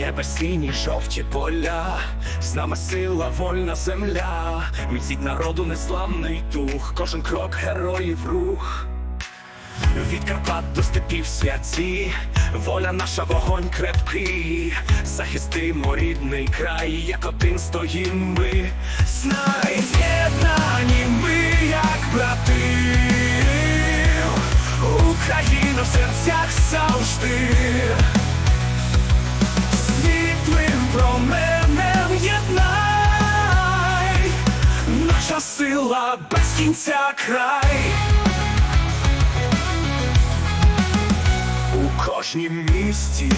тебе сині жовті поля, з нами сила, вольна земля, міціть народу незламний дух, кожен крок героїв рух. Від Карпат до степів святі, воля наша вогонь крепкий, захистимо рідний край, як один стоїм ми, знай, з'єднані ми, як брати, Україна в серцях завжди, наша сила без кінця край. У кожнім місті,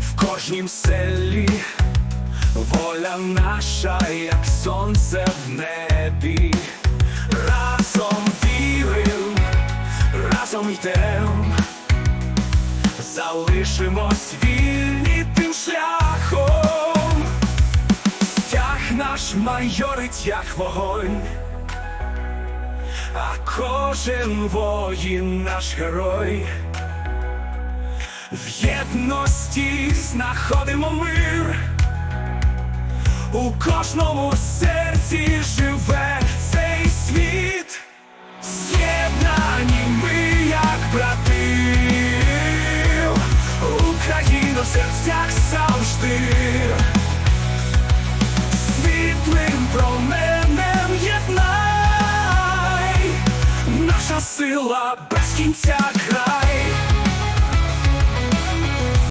в кожнім селі, воля наша, як сонце в небі, разом вірим, разом йдем, залишимось вільні тим шляхом, наш майорить, як вогонь. А кожен воїн наш герой. В єдності знаходимо мир, у кожному серці живе цей світ, з'єднані ми, як брати, Україна в серцях завжди, сила без кінця.